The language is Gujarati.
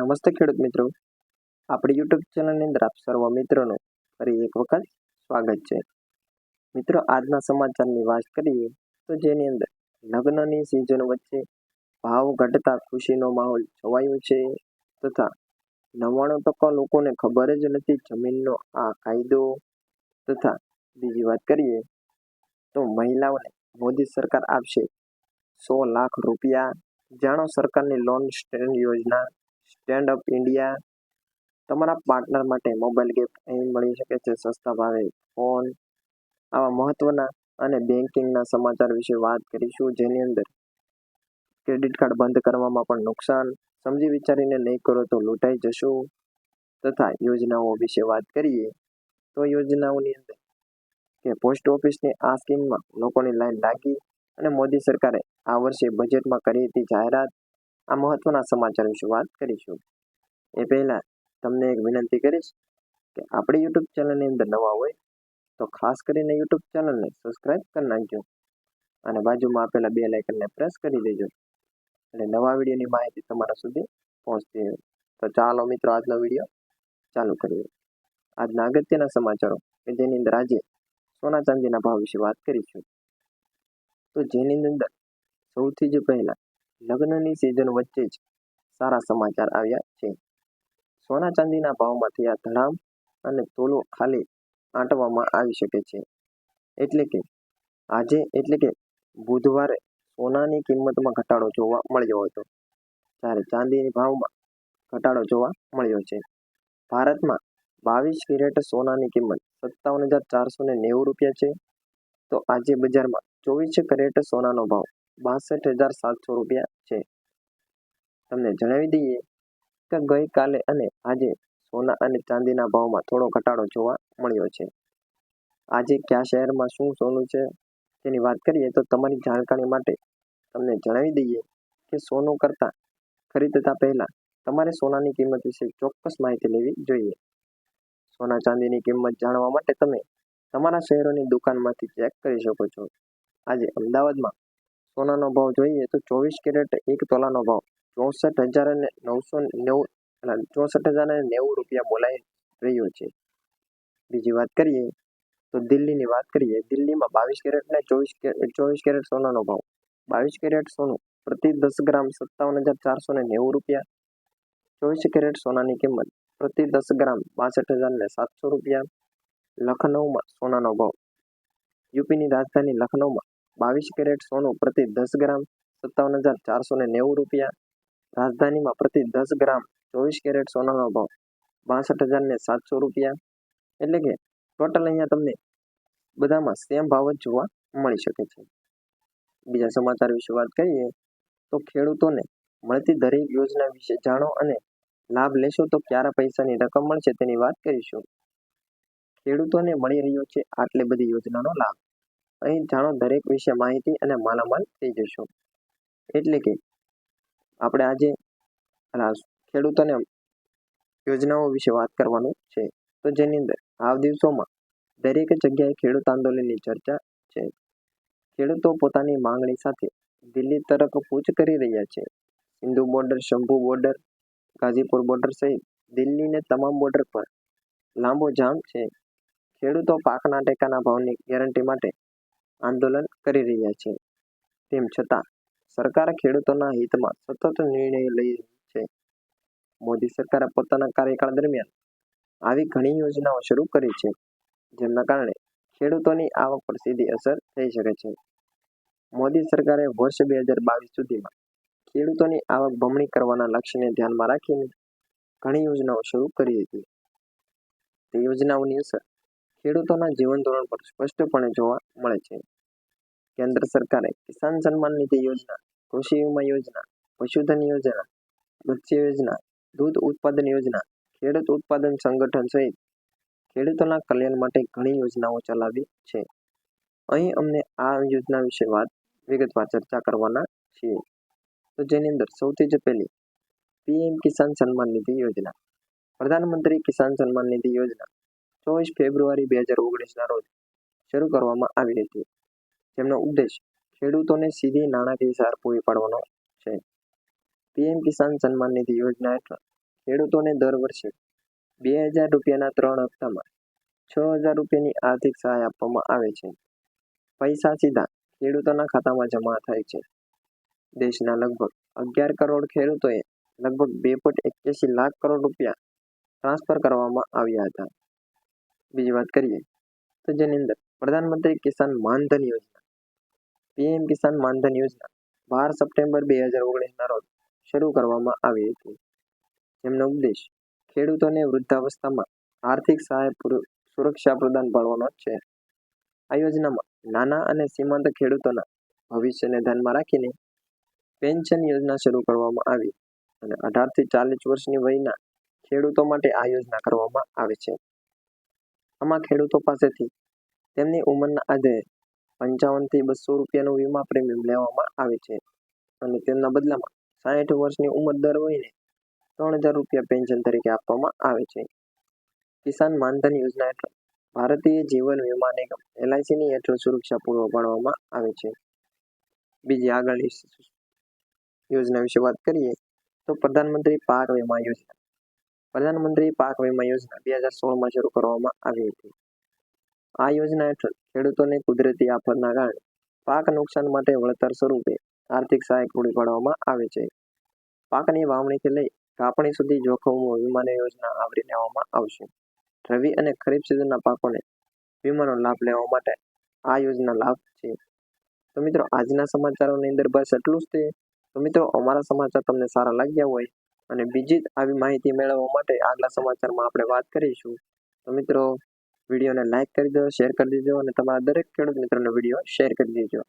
નમસ્તે ખેડૂત મિત્રો. આપણી યુટ્યુબ ચેનલની અંદર આપ સર્વ મિત્રોનું ફરી એક વખત સ્વાગત છે. મિત્રો, આજના સમાચારની વાત કરીએ તો જેની અંદર લગ્નની સિઝન વચ્ચે ભાવ ઘટતા ખુશીનો માહોલ છવાયો છે તથા નવ્વાણું ટકા લોકોને ખબર જ નથી જમીનનો આ કાયદો તથા બીજી વાત કરીએ તો મહિલાઓને મોદી સરકાર આપશે સો લાખ રૂપિયા. જાણો સરકારની લોન સ્ટેન્ડ યોજના સ્ટેન્ડ અપ ઇન્ડિયા તમારા પાર્ટનર માટે મોબાઈલ ગેપ અહીં મળી શકે છે, સસ્તા ભાવે ફોન આવા મહત્વના અને બેન્કિંગના સમાચાર વિશે વાત કરીશું, જેની અંદર ક્રેડિટ કાર્ડ બંધ કરવામાં પણ નુકસાન. સમજી વિચારીને નહીં કરો તો લૂંટાઈ જશો. તથા યોજનાઓ વિશે વાત કરીએ, તો યોજનાઓની અંદર કે પોસ્ટ ઓફિસની આ સ્કીમમાં લોકોની લાઈન લાગી અને મોદી સરકારે આ વર્ષે બજેટમાં કરી હતી જાહેરાત. આ મહત્વના સમાચાર વિશે વાત કરીશું. એ પહેલાં તમને એક વિનંતી કરીશ કે આપણી યુટ્યુબ ચેનલની અંદર નવા હોય તો ખાસ કરીને યુટ્યુબ ચેનલને સબસ્ક્રાઈબ કરી નાખજો અને બાજુમાં આપેલા બે લાઇકનને પ્રેસ કરી દેજો. એટલે નવા વિડીયોની માહિતી તમારા સુધી પહોંચતી હોય તો ચાલો મિત્રો, આજનો વીડિયો ચાલુ કરીએ. આજના અગત્યના સમાચારો કે જેની અંદર આજે સોના ચાંદીના ભાવ વિશે વાત કરીશું. તો જેની અંદર સૌથી જ પહેલા લગ્નની સિઝન વચ્ચે જ સારા સમાચાર આવ્યા છે. સોના ચાંદીના ભાવમાં થયા ધડામ અને તોલો ખાલી આંટવામાં આવી શકે છે. એટલે કે આજે એટલે કે બુધવારે સોનાની કિંમતમાં ઘટાડો જોવા મળ્યો હતો. જ્યારે ચાંદીની ભાવમાં ઘટાડો જોવા મળ્યો છે. ભારતમાં બાવીસ કેરેટ સોનાની કિંમત સત્તાવન હજાર ચારસો ને નેવું રૂપિયા છે. તો આજે બજારમાં ચોવીસ કેરેટ સોનાનો ભાવ બાસઠ હજાર સાતસો રૂપિયા છે. તમને જણાવી દઈએ કે ગઈકાલે અને આજે સોના અને ચાંદીના ભાવમાં થોડો ઘટાડો જોવા મળ્યો છે. આજે કયા શહેરમાં શું સોનું છે તેની વાત કરીએ તો તમારી જાણકારી માટે તમને જણાવી દઈએ કે સોનું કરતાં ખરીદતા પહેલાં તમારે સોનાની કિંમત વિશે ચોક્કસ માહિતી લેવી જોઈએ. સોના ચાંદીની કિંમત જાણવા માટે તમે તમારા શહેરોની દુકાનમાંથી ચેક કરી શકો છો. આજે અમદાવાદમાં સોનાનો ભાવ જોઈએ તો ચોવીસ કેરેટ એક તોલાનો ભાવ. ચોસઠ હજાર અને નવસો નેવું ચોસઠ હજાર અને નેવું રૂપિયા બોલાઈ રહ્યો છે. બીજી વાત કરીએ તો દિલ્હીની વાત કરીએ. દિલ્હીમાં બાવીસ કેરેટ ને ચોવીસ ચોવીસ કેરેટ સોનાનો ભાવ. બાવીસ કેરેટ સોનું પ્રતિ દસ ગ્રામ સત્તાવન હજાર ચારસો ને નેવું રૂપિયા. ચોવીસ કેરેટ સોનાની કિંમત પ્રતિ દસ ગ્રામ બાસઠ હજાર ને સાતસો રૂપિયા. લખનઉમાં સોનાનો ભાવ. યુપીની રાજધાની લખનઉમાં બાવીસ કેરેટ સોનું પ્રતિ દસ ગ્રામ સત્તાવન હજાર ચારસો ને નેવું રૂપિયા. રાજધાનીમાં પ્રતિ દસ ગ્રામ ચોવીસ કેરેટ સોનાનો ભાવ બાસઠ હજાર ને સાતસો રૂપિયા. એટલે કે ટોટલ અહીંયા તમને બધામાં સેમ ભાવ જ જોવા મળી શકે છે. બીજા સમાચાર વિશે વાત કરીએ તો ખેડૂતોને મળતી દરેક યોજના વિશે જાણો અને લાભ લેશો તો ક્યારે પૈસાની રકમ મળશે તેની વાત કરીશું. ખેડૂતોને મળી રહ્યો છે આટલી બધી યોજનાનો લાભ. અહીં જાણો દરેક વિશે માહિતી અને માલામાલ થઈ જશો. એટલે કે આપણે આજે ખેડૂતોને યોજનાઓ વિશે વાત કરવાનું છે. તો જેની અંદર આ દિવસોમાં દરેક જગ્યાએ ખેડૂત આંદોલનની ચર્ચા છે. ખેડૂતો પોતાની માંગણી સાથે દિલ્હી તરફ કૂચ કરી રહ્યા છે. Sindhu border Shambhu border Ghazipur border સહિત દિલ્હીને તમામ બોર્ડર પર લાંબો જામ છે. ખેડૂતો પાકના ટેકાના ભાવની ગેરંટી માટે આંદોલન કરી રહ્યા છે. તેમ છતાં, સરકાર ખેડૂતોના હિતમાં સતત નિર્ણય લઈ છે. મોદી સરકારે પોતાના કાર્યકાળ દરમિયાન આવી ઘણી યોજનાઓ શરૂ કરી છે, જેમના કારણે ખેડૂતોની આવક પર સીધી અસર થઈ શકે છે. મોદી સરકારે વર્ષ બે હજાર બાવીસ સુધીમાં ખેડૂતોની આવક બમણી કરવાના લક્ષ્યને ધ્યાનમાં રાખીને ઘણી યોજનાઓ શરૂ કરી હતી. તે યોજનાઓની અસર ખેડૂતોના જીવન ધોરણ પર સ્પષ્ટપણે જોવા મળે છે. કેન્દ્ર સરકારે કિસાન સન્માન નિધિ યોજના, કૃષિ વીમા યોજના, પશુધન યોજના, મત્સ્ય યોજના, દૂધ ઉત્પાદન યોજના, ખેડૂત ઉત્પાદન સંગઠન સહિત ખેડૂતોના કલ્યાણ માટે ઘણી યોજનાઓ ચલાવી છે. અહીં અમને આ યોજના વિશે વાત, વિગતવાર ચર્ચા કરવાના છીએ. તો જેની અંદર સૌથી જ પહેલી, પીએમ કિસાન સન્માન નિધિ યોજના. પ્રધાનમંત્રી કિસાન સન્માન નિધિ યોજના. ચોવીસ ફેબ્રુઆરી બે હજાર ઓગણીસના રોજ શરૂ કરવામાં આવી હતી. જેમનો ઉદ્દેશ ખેડૂતોને સીધી નાણાકીય સાર પૂરી પાડવાનો છે. પીએમ કિસાન સન્માન નિધિ યોજના હેઠળ ખેડૂતોને દર વર્ષે બે હજાર રૂપિયાના ત્રણ હપ્તામાં છ હજાર રૂપિયાની આર્થિક સહાય આપવામાં આવે છે. પૈસા સીધા ખેડૂતોના ખાતામાં જમા થાય છે. દેશના લગભગ અગિયાર કરોડ ખેડૂતોએ લગભગ બે પોઈન્ટ એક્યાસી લાખ કરોડ રૂપિયા ટ્રાન્સફર કરવામાં આવ્યા હતા. બીજી વાત કરીએ તો જેની અંદર પ્રધાનમંત્રી કિસાન માનધન યોજના, પીએમ કિસાન માનધન યોજના બાર સપ્ટેમ્બર બે હજાર ઓગણીસના રોજ શરૂ કરવામાં આવી હતી. જેમનો ઉદ્દેશ ખેડૂતોને વૃદ્ધાવસ્થામાં આર્થિક સહાય સુરક્ષા પ્રદાન પાડવાનો છે. આ યોજનામાં નાના અને સીમાંત ખેડૂતોના ભવિષ્યને ધ્યાનમાં રાખીને પેન્શન યોજના શરૂ કરવામાં આવી અને અઢારથી ચાલીસ વર્ષની વયના ખેડૂતો માટે આ યોજના કરવામાં આવે છે. આમાં ખેડૂતો પાસેથી તેમની ઉંમરના આધારે પંચાવનથી બસો રૂપિયાનું વીમા પ્રીમિયમ લેવામાં આવે છે અને તેમના બદલામાં સાઠ વર્ષની ઉંમર દર વયને ત્રણ હજાર રૂપિયા પેન્શન તરીકે આપવામાં આવે છે. કિસાન માનધન યોજના હેઠળ ભારતીય જીવન વીમા નિગમ એલઆઈસીની હેઠળ સુરક્ષા પૂર્વ પાડવામાં આવે છે. બીજી આગળની યોજના વિશે વાત કરીએ તો પ્રધાનમંત્રી પાક વીમા યોજના પ્રધાનમંત્રી પાક વીમા યોજના બે હજાર સોળમાં શરૂ કરવામાં આવી હતી. આ યોજના હેઠળ ખેડૂતોને કુદરતી આફતના કારણે પાક નુકસાન માટે વળતર સ્વરૂપે આર્થિક સહાય પૂરી પાડવામાં આવે છે. પાકની વાવણીથી લઈ કાપણી સુધી જોખમો વીમાની યોજના આવરી લેવામાં આવશે. રવિ અને ખરીફ સિઝનના પાકોને વીમાનો લાભ લેવા માટે આ યોજના લાભ છે. તો મિત્રો, આજના સમાચારોની અંદર બસ એટલું જ તે. તો મિત્રો, અમારા સમાચાર તમને સારા લાગ્યા હોય અને બીજી આવી માહિતી મેળવવા માટે આગલા સમાચારમાં આપણે વાત કરીશું. તો મિત્રો, વિડીયોને લાઇક કરી દો શેર કરી દેજો અને તમારા દરેક ખેડૂત મિત્રોનો વીડિયો શેર કરી દેજો.